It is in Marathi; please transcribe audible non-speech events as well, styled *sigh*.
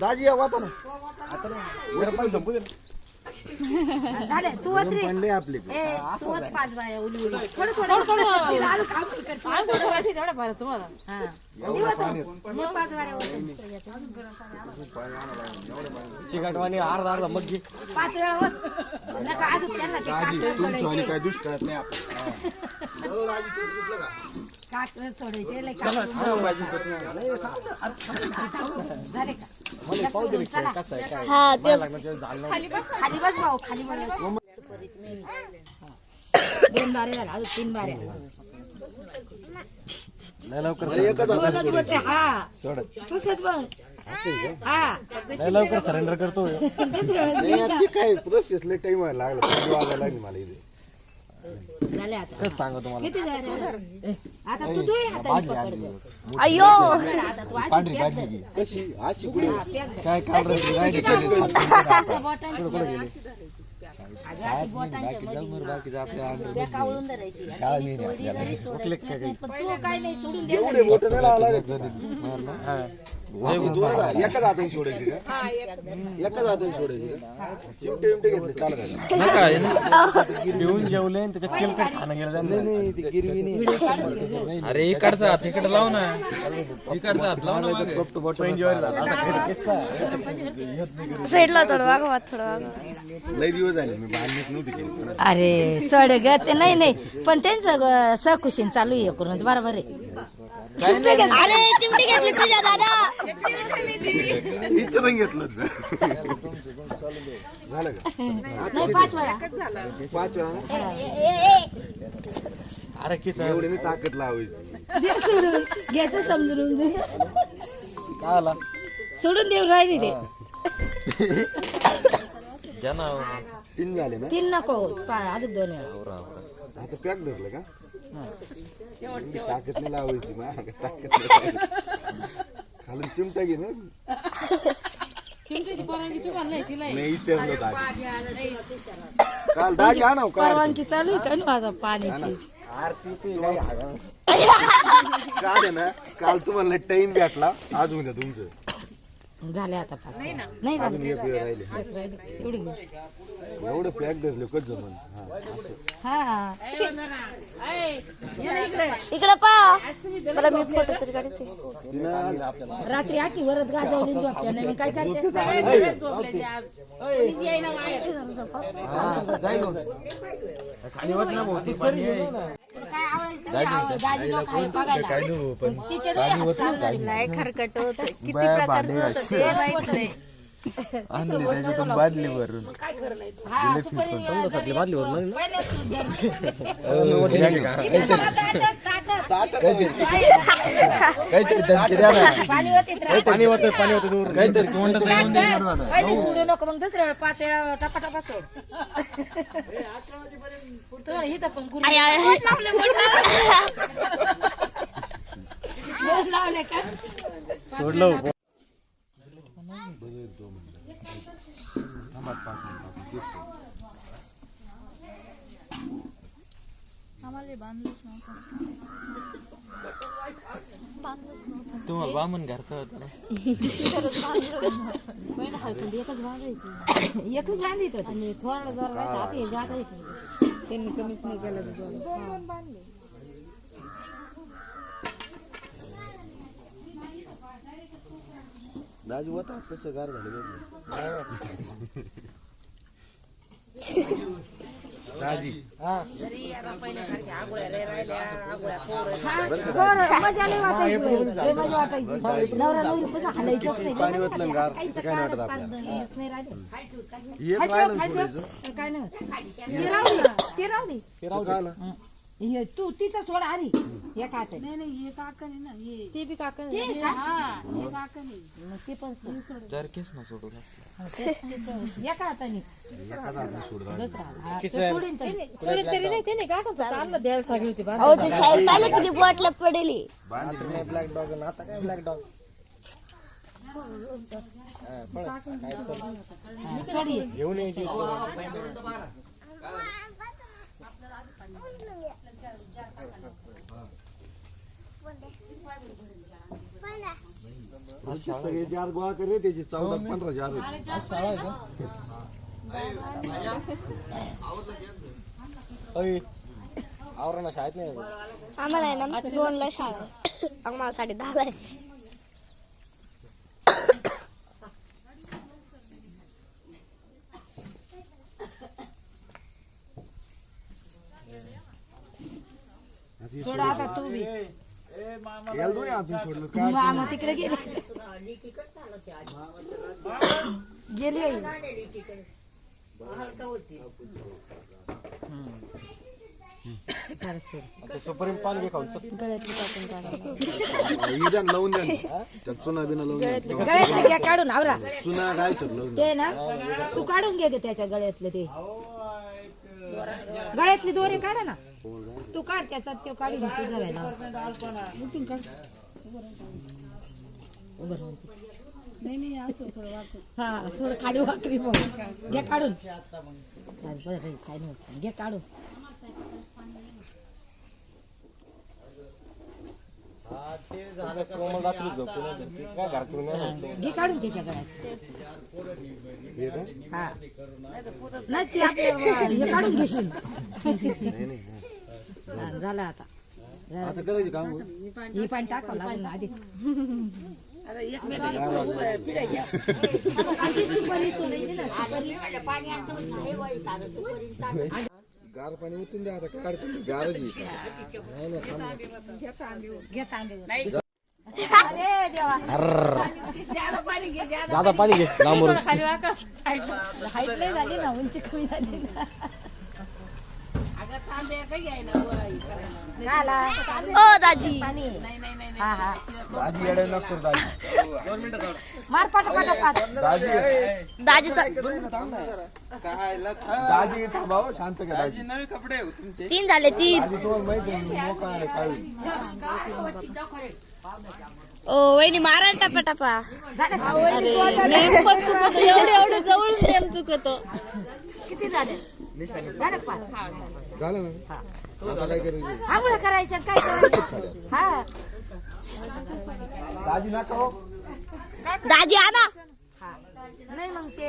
दाजी या वाता ना संपू दे झाले तू आपले तू वत पाच बाया उली उली थोडं थोडं उली वत. मी पाच बाया चिकटवाणी अर्धा अर्धा मग पाच वेळा वत नका अजून त्यांना ते दाजी काकडं तुमचं आणि सोडायचे. काय दुष्काळात नाही आपलं काकडं सोडायचे लय काकडं झाले का? मला पाहू दे रे चला. कसं आहे काय हा ते लागण्याचं झालं नाही. खाली बस भाऊ खाली बस. दोन बारे झाले अजून तीन बारे. लय लवकर एकच दोनच गोटे हा सोडत तसंच बघ. हा. लय लवकर सरेंडर करतो नाही ते काय? प्रोसेस लय टाइम लागला. थंडी वाजायला लागली मला इथे. झाले आता. कसं सांगा तुम्हाला? किती झाले? आता तू दोन हाताने पकडतो. अयो आता तू अशी पांढरी पॅक पांढरी कशी? अशी कुठे? हा, पॅक धर. काय काल राहिली अशी बोटांच्या मध्ये बाकीचं आपल्या पॅक आवळून धरायची. आणि शाळा ती नाही सोडी आपल्याला. जरी सोडायची नाही, पण तू काय नाही सोडून दे एवढे मोठे नाही लावा लागत. एकाच हाताने सोडायची का एकाच हाताने सोडायची का चिमटे विमटे घेतले चालत घेऊन जेवले आणि त्याच्यात तेलकट खाणं गेलं नाही नाही ती गिरवी नाही. अरे इकडचा हात इकडे लाव ना. इकडचा हात लाव ना मागे. साईडला थोडं वागवा थोडं वागवा. लय दिवस झाले मी बांधणीच नव्हती केली. अरे सड ग ते नाही नाही. पण त्यांचं सकुशीन चालू आहे करूनच बरोबर आहे. अरे चिमटी घेतली तुझ्या दादा. इच्छा घेतलं. झालं का? नाही पाच वेळा. वेळा. अरे किस एवढी नाही ताकद लावायची. सोडून. घ्यायचं समजून दे. काय आला? सोडून देऊ राहिली ते. तीन झाले ना? तीन नको. अजून दोन वेळा. आता पॅक धरलं का? ताकद नाही लावायची माझ्या ताकद नाही चिमटा घे ना. नाही विचारलं दाजी काल दाजी आणा हो, काल परवानगी चालू आहे का ना माझा पाण्याची? आरती तू आहे *laughs* ना काल तुम्हाला टाइम भेटला आज उद्या तुमचं. झाले आता पाच. नाही अजून एक वेळ राहिले. एवढी घे. एवढं पॅक धरले कच जमन. हा, असं. हा. इकडे. पा. मला मी फोटो तरी काढायचे. तिनं रात्री आखी वरत गाजवली झोपत्या नाही मग काय करते? खाली होत ना भाऊ, ती पाणी आहे. काय. खरकट होत. किती प्रकारचं होतं ते माहीत नाही. आणली *laughs* त्याच्यातून बादली भरून. हा, सुपारी बादली भरून पहिल्या सूट द्यायची. काहीतरी इकडे बघा ताटत, ताटत. धमकी द्या ना. पाणी होते तर पाणी होतं पाणी होतं दूर काहीतरी येऊन पहिले सोडू नको मग दुसऱ्या वेळा पाच वेळा टपा टपा सोड. तुम्हाला इथं पण गुरु *laughs* आय, आय, आय. तुम्हाला बामन घरचा ना एकच बांधायची एकच बांधित आणि थोडा जर राहायचं आता त्यांनी कमीच नाही केलं तर जोरात. दाजी होता कसं गार झालं दाजी. हा, पाणी ओतलं गार. काय नाही वाटत आपल्याला? एक राहिलं. सोडायचं. काय नाही ते ते ते? हे तू तिचा सोड आधी एक हात नाही नाही हे काकण ना ते बी काकण ते काकण मग ते पण सोड. जर केस ना सोडू हा, ते- ते पण. हा, ते सोडीन तरी. अहो ते शाळेत पाहिलं किती बॉटला पडेली. बांधली नाही. ब्लॅक डॉग आता काय ब्लॅक डॉग हा, सोड. हे. घेऊन यायची सगळे जार गोळा करे त्याचे चौदा पंधरा जार आवरण शाळेत नाही आम्हाला आहे ना दोनला शाळा आहे. आम्हाला साडे दहाला थोडं आता तू बी याला दोन्ही अजून सोडलं काय मामा तिकडे गेले गेली आई. बरं, सोड. सुपारी पाणी घे खाऊन गळ्यातली कापून काढा. इड्यान लावून द्या ना. त्यात चुना बिना लावून द्या. गळ्यातलं घ्या काढून आवरा चुना लावून द्या. ते ना तू काढून घे ग त्याच्या गळ्यातलं ते गळ्यातली दोरे काढा ना. तू काढ त्याचा तो काढून तुझा व्हायला. उठून काढ उभं राहून. हा थोडं खाली वाकरी मग. घे काढून. बरं, काय नाही घे काढून. घे काढून त्याच्या गळ्यात. हा. नाही ते हे काढून घेशील. नाही नाही हा. हा, झालं आता झालं. आता करायचे काम हो. पाणी टाकावं लागेल ना आधी. *laughs* गार पाणी ओतून द्या आता काय अडचण नाही. गारच आहे. घे तांदूळ. अरे देवा दादा पाणी घे लांबून हाईट लय झाली ना उंची कमी झाली ना झाला. ओ दाजी. हा हा दाजी. येड्या नको करू दाजी मार पाठ पाठ पाठ दाजी दाजी दाजी थांबाव शांत घ्या दाजी नवे कपडे आहे हो तुमचे. तीन झाले तीन. दाजी तुम्हाला माहिती आहे मोका आहे काय होईल. ओ वहिनी मारा टपा टपा नेम पण चुकतो एवढे एवढे जवळ नेम चुकतो. किती झाले? झालं का पाच? झालं. ना? आता काय करायचं? आंघोळ करायचं काय करायचं? हा. दाजी नका हो. दाजी आना नाही मग ते